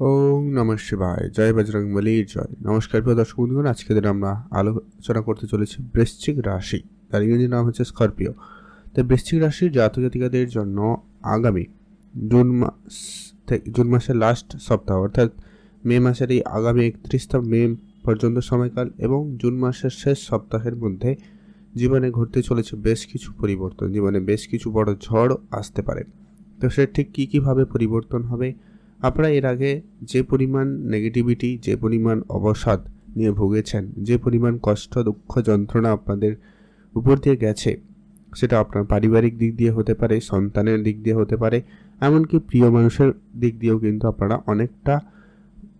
ওম নমঃ শিবায়। জয় বজরং বলির জয়। নমস্কার প্রিয় দর্শক বন্ধুগণ আজকে দিন আমরা আলোচনা করতে চলেছি বৃশ্চিক রাশি। তার ইংরেজি নাম হচ্ছে স্করপিও। তো বৃশ্চিক রাশির জাতক জাতিকাদের জন্য আগামী জুন মাস থেকে জুন মাসের লাস্ট সপ্তাহ, অর্থাৎ মে মাসের এই আগামী একত্রিশটা মে পর্যন্ত সময়কাল এবং জুন মাসের শেষ সপ্তাহের মধ্যে জীবনে ঘটতে চলেছে বেশ কিছু পরিবর্তন। জীবনে বেশ কিছু বড় ঝড় আসতে পারে। তো সে ঠিক কী, কীভাবে পরিবর্তন হবে? আপনারা এর আগে যে পরিমাণ নেগেটিভিটি যে পরিমাণ অবসাদ নিয়ে ভুগেছেন, যে পরিমাণ কষ্ট, দুঃখ, যন্ত্রণা আপনাদের উপর দিয়ে গেছে, সেটা আপনার পারিবারিক দিক দিয়ে হতে পারে, সন্তানের দিক দিয়ে হতে পারে, এমনকি প্রিয় মানুষের দিক দিয়েও কিন্তু আপনারা অনেকটা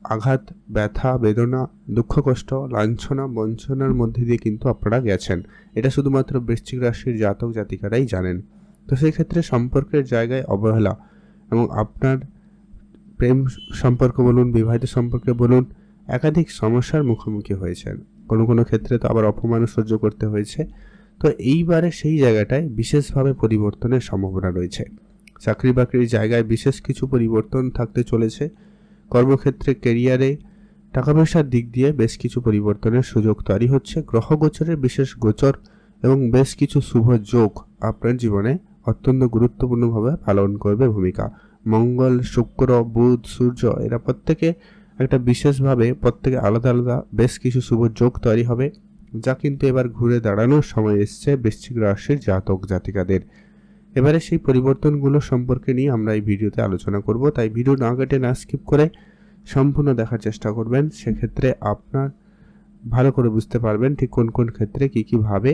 আঘাত, ব্যথা, বেদনা, দুঃখ, কষ্ট, লাঞ্ছনা, বঞ্চনার মধ্যে দিয়ে কিন্তু আপনারা গেছেন। এটা শুধুমাত্র বৃশ্চিক রাশির জাতক জাতিকারাই জানেন। তো সেই ক্ষেত্রে সম্পর্কের জায়গায় অবহেলা এবং আপনার প্রেম সম্পর্ক বলুন, বিবাহিত সম্পর্কে বলুন, একাধিক সমস্যার মুখোমুখি হয়েছেন। কোনো কোনো ক্ষেত্রে তো আবার অপমানও সহ্য করতে হয়েছে। তো এইবারে সেই জায়গাটায় বিশেষভাবে পরিবর্তনের সম্ভাবনা রয়েছে। চাকরি বাকরির জায়গায় বিশেষ কিছু পরিবর্তন থাকতে চলেছে। কর্মক্ষেত্রে কেরিয়ারে টাকা পয়সার দিক দিয়ে বেশ কিছু পরিবর্তনের সুযোগ তৈরি হচ্ছে। গ্রহ গোচরের বিশেষ গোচর এবং বেশ কিছু শুভ যোগ আপনার জীবনে অত্যন্ত গুরুত্বপূর্ণভাবে পালন করবে ভূমিকা। মঙ্গল, শুক্র, বুধ, সূর্য এরা প্রত্যেকে একটা বিশেষভাবে প্রত্যেকে আলাদা আলাদা বেশ কিছু শুভ যোগ তৈরি হবে, যা কিন্তু এবার ঘুরে দাঁড়ানোর সময় এসছে বৃশ্চিক রাশির জাতক জাতিকাদের। এবারে সেই পরিবর্তনগুলো সম্পর্কে নিয়ে আমরা এই ভিডিওতে আলোচনা করব, তাই ভিডিও না কেটে না স্কিপ করে সম্পূর্ণ দেখার চেষ্টা করবেন। সেক্ষেত্রে আপনার ভালো করে বুঝতে পারবেন ঠিক কোন কোন ক্ষেত্রে কী কীভাবে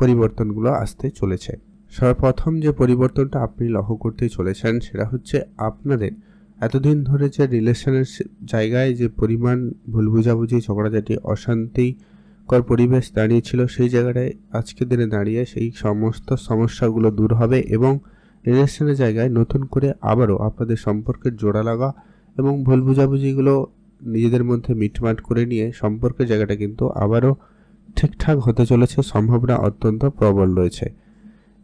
পরিবর্তনগুলো আসতে চলেছে। সর্বপ্রথম যে পরিবর্তনটা আপনি লক্ষ্য করতে চলেছেন সেটা হচ্ছে আপনাদের এতদিন ধরে যে রিলেশনের জায়গায় যে পরিমাণ ভুল বুঝাবুঝি ঝগড়াঝাটি অশান্তিকর পরিবেশ দাঁড়িয়েছিল সেই জায়গাটায় আজকের দিনে দাঁড়িয়ে সেই সমস্ত সমস্যাগুলো দূর হবে এবং রিলেশনের জায়গায় নতুন করে আবারও আপনাদের সম্পর্কের জোড়া লাগা এবং ভুল বুঝাবুঝিগুলো নিজেদের মধ্যে মিটমাট করে নিয়ে সম্পর্কের জায়গাটা কিন্তু আবারও ঠিকঠাক হতে চলেছে, সম্ভাবনা অত্যন্ত প্রবল রয়েছে।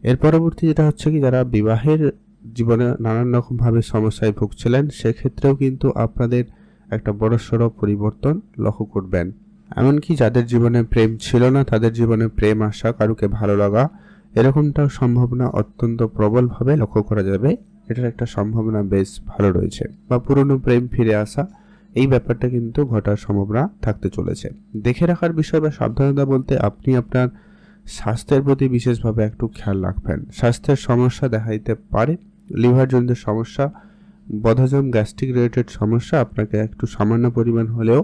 এর পরবর্তী যেটা হচ্ছে কি, যারা বিবাহের জীবনে নানান রকমভাবে সমস্যায় ভুগছিলেন, সেক্ষেত্রেও কিন্তু আপনাদের একটা বড়সড় পরিবর্তন লক্ষ্য করবেন। এমনকি যাদের জীবনে প্রেম ছিল না, তাদের জীবনে প্রেম আসা কারুকে ভালো লাগা এরকমটাও সম্ভাবনা অত্যন্ত প্রবলভাবে লক্ষ্য করা যাবে। এটার একটা সম্ভাবনা বেশ ভালো রয়েছে। বা পুরনো প্রেম ফিরে আসা, এই ব্যাপারটা কিন্তু ঘটার সম্ভাবনা থাকতে চলেছে। দেখে রাখার বিষয় বা সাবধানতা বলতে আপনি আপনার স্বাস্থ্যের প্রতি বিশেষভাবে একটু খেয়াল রাখবেন। স্বাস্থ্যের সমস্যা দেখা দিতে পারে। লিভার জনিত সমস্যা বদহজম গ্যাস্ট্রিক রিলেটেড সমস্যা আপনাকে একটু সামান্য পরিমাণ হলেও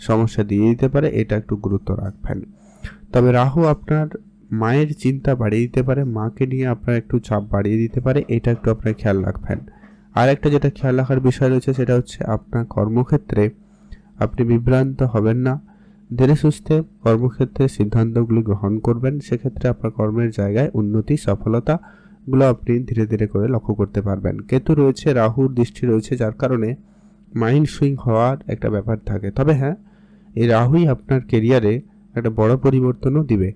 সমস্যা দিয়ে দিতে পারে, এটা একটু গুরুত্ব রাখবেন। তবে রাহু আপনার মায়ের চিন্তা বাড়িয়ে দিতে পারে, মাকে নিয়ে আপনার একটু চাপ বাড়িয়ে দিতে পারে, এটা একটু আপনার খেয়াল রাখবেন। আর একটা যেটা খেয়াল রাখার বিষয় রয়েছে, সেটা হচ্ছে আপনার কর্মক্ষেত্রে আপনি বিভ্রান্ত হবেন না। ধীরে সুস্থে কর্মক্ষেত্রে সিদ্ধান্তগুলি গ্রহণ করবেন, সেক্ষেত্রে আপনার কর্মের জায়গায় উন্নতি সফলতাগুলো আপনি ধীরে ধীরে করে লক্ষ্য করতে পারবেন। কেতু রয়েছে, রাহুর দৃষ্টি রয়েছে, যার কারণে মাইন্ড সুইং হওয়ার একটা ব্যাপার থাকে। তবে হ্যাঁ এই রাহুই আপনার কেরিয়ারে একটা বড় পরিবর্তনও দিবে।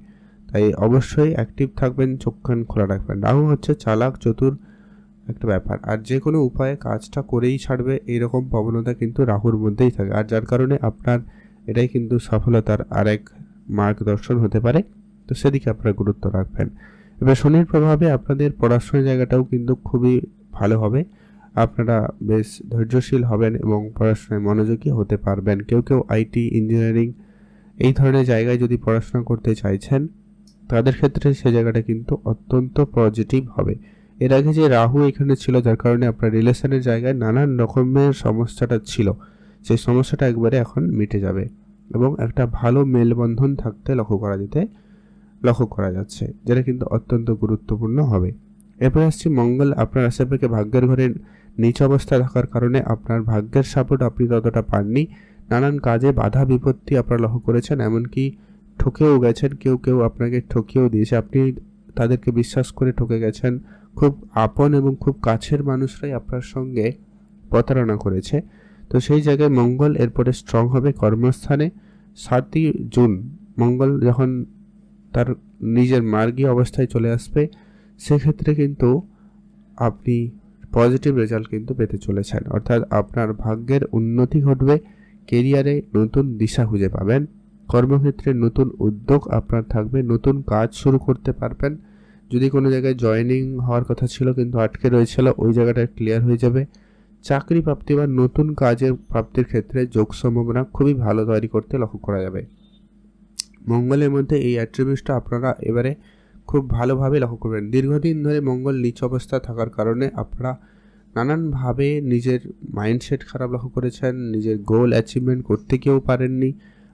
তাই অবশ্যই অ্যাক্টিভ থাকবেন, চোখ কান খোলা রাখবেন। রাহু হচ্ছে চালাক, চতুর একটা ব্যাপার। আর যে কোনো উপায়ে কাজটা করেই ছাড়বে এরকম প্রবণতা কিন্তু রাহুর মধ্যেই থাকে। আর যার কারণে আপনার এটাই কিন্তু সফলতার আরেক মার্গদর্শন হতে পারে। তো সেদিকে আপনারা গুরুত্ব রাখবেন। এবার শনির প্রভাবে আপনাদের পড়াশোনার জায়গাটাও কিন্তু খুবই ভালো হবে। আপনারা বেশ ধৈর্যশীল হবেন এবং পড়াশোনায় মনোযোগী হতে পারবেন। কেউ কেউ আইটি, ইঞ্জিনিয়ারিং এই ধরনের জায়গায় যদি পড়াশোনা করতে চাইছেন, তাদের ক্ষেত্রে সে জায়গাটা কিন্তু অত্যন্ত পজিটিভ হবে। এর আগে যে রাহু এখানে ছিল, যার কারণে আপনার রিলেশনের জায়গায় নানান রকমের সমস্যাটা ছিল। সেই সমস্যাটা একবারে এখন মিটে যাবে এবং একটা ভালো মেলবন্ধন থাকতে লক্ষ্য করা যেতে, লক্ষ্য করা যাচ্ছে, যেটা কিন্তু অত্যন্ত গুরুত্বপূর্ণ হবে। এরপরে আসছি মঙ্গল, আপনার আশেপাশে ভাগ্যের ঘরে নিচ অবস্থায় থাকার কারণে আপনার ভাগ্যের সাপোর্ট আপনি ততটা পাননি। নানান কাজে বাধা বিপত্তি আপনারা লক্ষ্য করেছেন, এমনকি ঠকেও গেছেন, কেউ কেউ আপনাকে ঠকিয়েও দিয়েছে। আপনি তাদেরকে বিশ্বাস করে ঠকে গেছেন। খুব আপন এবং খুব কাছের মানুষরাই আপনার সঙ্গে প্রতারণা করেছে। তো সেই জায়গায় মঙ্গল এরপরে স্ট্রং হবে কর্মস্থানে। সাতই জুন, মঙ্গল যখন তার নিজের মার্গী অবস্থায় চলে আসবে, সেক্ষেত্রে কিন্তু আপনি পজিটিভ রেজাল্ট কিন্তু পেতে চলেছেন। অর্থাৎ আপনার ভাগ্যের উন্নতি ঘটবে কেরিয়ারে নতুন দিশা খুঁজে পাবেন, কর্মক্ষেত্রে নতুন উদ্যোগ আপনার থাকবে, নতুন কাজ শুরু করতে পারবেন। যদি কোনো জায়গায় জয়েনিং হওয়ার কথা ছিল কিন্তু আটকে রয়েছিল, ওই জায়গাটা ক্লিয়ার হয়ে যাবে। চাকরি প্রাপ্তি বা নতুন কাজের প্রাপ্তির ক্ষেত্রে যোগ সম্ভাবনা খুবই ভালো তৈরি করতে লক্ষ্য করা যাবে। মঙ্গলের মধ্যে এই অ্যাট্রিবিউটসটা আপনারা এবারে খুব ভালোভাবে লক্ষ্য করবেন। দীর্ঘদিন ধরে মঙ্গল নিচ অবস্থা থাকার কারণে আপনারা নানানভাবে নিজের মাইন্ডসেট খারাপ লক্ষ্য করেছেন, নিজের গোল অ্যাচিভমেন্ট করতে কেউ পারেননি,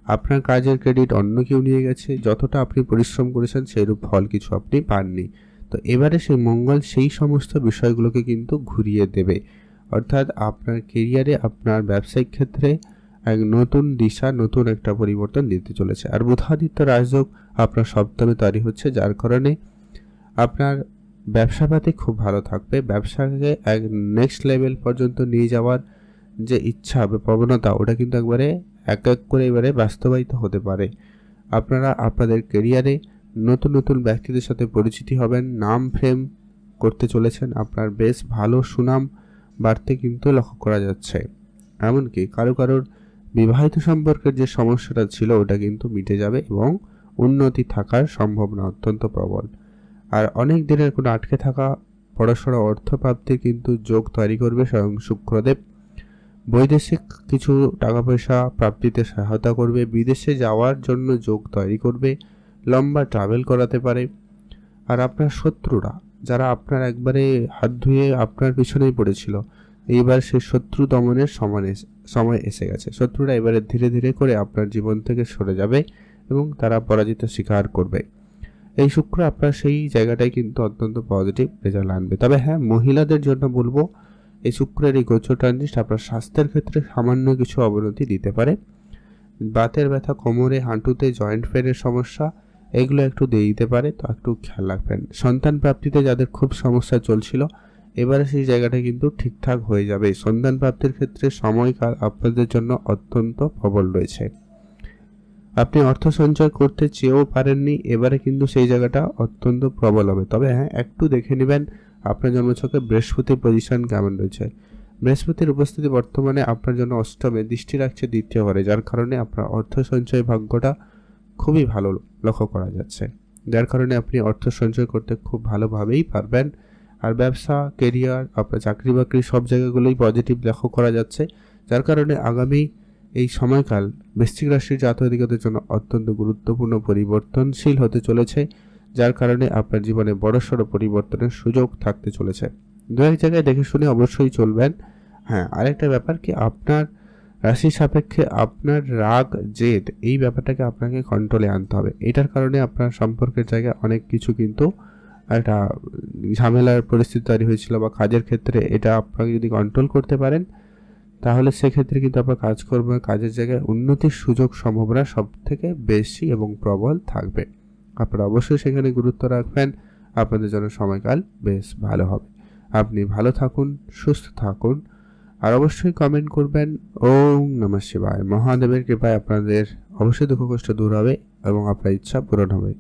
আপনার কাজের ক্রেডিট অন্য কেউ নিয়ে গেছে, যতটা আপনি পরিশ্রম করেছেন সেইরূপ ফল কিছু আপনি পাননি। তো এবারে সেই মঙ্গল সেই সমস্ত বিষয়গুলোকে কিন্তু ঘুরিয়ে দেবে। অর্থাৎ আপনার কেরিয়ারে আপনার ব্যবসায়িক ক্ষেত্রে এক নতুন দিশা, নতুন একটা পরিবর্তন দিতে চলেছে। আর বুধাদিত্য রাজযোগ আপনার সপ্তমে তৈরি হচ্ছে, যার কারণে আপনার ব্যবসাপাতি খুব ভালো থাকবে। ব্যবসাকে এক নেক্সট লেভেল পর্যন্ত নিয়ে যাওয়ার যে ইচ্ছা হবে, প্রবণতা, ওটা কিন্তু একবারে এক এক করে এবারে বাস্তবায়িত হতে পারে। আপনারা আপনাদের কেরিয়ারে নতুন নতুন ব্যক্তিদের সাথে পরিচিতি হবেন, নাম ফ্রেম করতে চলেছেন, আপনার বেশ ভালো সুনাম বাড়তে কিন্তু লক্ষ্য করা যাচ্ছে। এমনকি কারও কারোর বিবাহিত সম্পর্কের যে সমস্যাটা ছিল, ওটা কিন্তু মিটে যাবে এবং উন্নতি থাকার সম্ভাবনা অত্যন্ত প্রবল। আর অনেক দিনের কোনো আটকে থাকা পড়াশোনা অর্থপ্রাপ্তির কিন্তু যোগ তৈরি করবে স্বয়ং শুক্রদেব। বৈদেশিক কিছু টাকা পয়সা প্রাপ্তিতে সহায়তা করবে, বিদেশে যাওয়ার জন্য যোগ তৈরি করবে, লম্বা ট্রাভেল করাতে পারে। আর আপনার শত্রুরা যারা আপনার একবারে হাত ধুয়ে আপনার পিছনেই পড়েছিল। এইবার সে শত্রু দমনের সমান এস- সময় এসে গেছে। শত্রুরা এবারে ধীরে ধীরে করে আপনার জীবন থেকে সরে যাবে এবং তারা পরাজিত স্বীকার করবে। এই শুক্র আপনার সেই জায়গাটায় কিন্তু অত্যন্ত পজিটিভ রেজাল্ট আনবে। তবে হ্যাঁ মহিলাদের জন্য বলব, এই শুক্রের এই গোচর ট্রানজিট আপনার স্বাস্থ্যের ক্ষেত্রে সামান্য কিছু অবনতি দিতে পারে। বাতের ব্যথা, কোমরে, হাঁটুতে জয়েন্ট পেনের সমস্যা এগুলো একটু দিয়ে দিতে পারে, তো একটু খেয়াল রাখবেন। সন্তান প্রাপ্তিতে যাদের খুব সমস্যা চলছিল, এবারে সেই জায়গাটা কিন্তু ঠিকঠাক হয়ে যাবে। সন্তান প্রাপ্তির ক্ষেত্রে সময়কাল আপনাদের জন্য অত্যন্ত প্রবল রয়েছে। আপনি অর্থ সঞ্চয় করতে চেয়েও পারেননি, এবারে কিন্তু সেই জায়গাটা অত্যন্ত প্রবল হবে। তবে হ্যাঁ একটু দেখে নেবেন, আপনার জন্মছকে বৃহস্পতির পজিশন কেমন রয়েছে। বৃহস্পতির উপস্থিতি বর্তমানে আপনার জন্য অষ্টমে, দৃষ্টি রাখছে দ্বিতীয় ঘরে, যার কারণে আপনার অর্থ সঞ্চয় ভাগ্যটা খুবই ভালো লক্ষ্য করা যাচ্ছে। যার কারণে আপনি অর্থ সঞ্চয় করতে খুব ভালোভাবেই পারবেন। আর ব্যবসা কেরিয়ার আপনার চাকরি বাকরি সব জায়গাগুলোই পজিটিভ লক্ষ্য করা যাচ্ছে। যার কারণে আগামী এই সময়কাল বৃশ্চিক রাশির জাতকদের জন্য অত্যন্ত গুরুত্বপূর্ণ, পরিবর্তনশীল হতে চলেছে। যার কারণে আপনার জীবনে বড়সড় পরিবর্তনের সুযোগ থাকতে চলেছে। দু এক জায়গায় দেখে শুনে অবশ্যই চলবেন। হ্যাঁ আরেকটা ব্যাপার কি, আপনার রাশি সাপেক্ষে আপনার রাগ, জেদ, এই ব্যাপারটাকে আপনাকে কন্ট্রোলে আনতে হবে। এটার কারণে আপনার সম্পর্কের জায়গায় অনেক কিছু কিন্তু একটা ঝামেলার পরিস্থিতি তৈরি হয়েছিল বা কাজের ক্ষেত্রে এটা আপনাকে যদি কন্ট্রোল করতে পারেন, তাহলে সেক্ষেত্রে কিন্তু আপনার কাজকর্ম, কাজের জায়গায় উন্নতির সুযোগ সম্ভাবনা সব থেকে বেশি এবং প্রবল থাকবে। আপনারা অবশ্যই সেখানে গুরুত্ব রাখবেন। আপনাদের জন্য সময়কাল বেশ ভালো হবে। আপনি ভালো থাকুন, সুস্থ থাকুন। আর অবশ্যই কমেন্ট করবেন। ওম নমঃ শিবায়। মহাদেবের কৃপায় আপনাদের অবশ্যই দুঃখ কষ্ট দূর হবে এবং আপনার ইচ্ছা পূরণ হবে।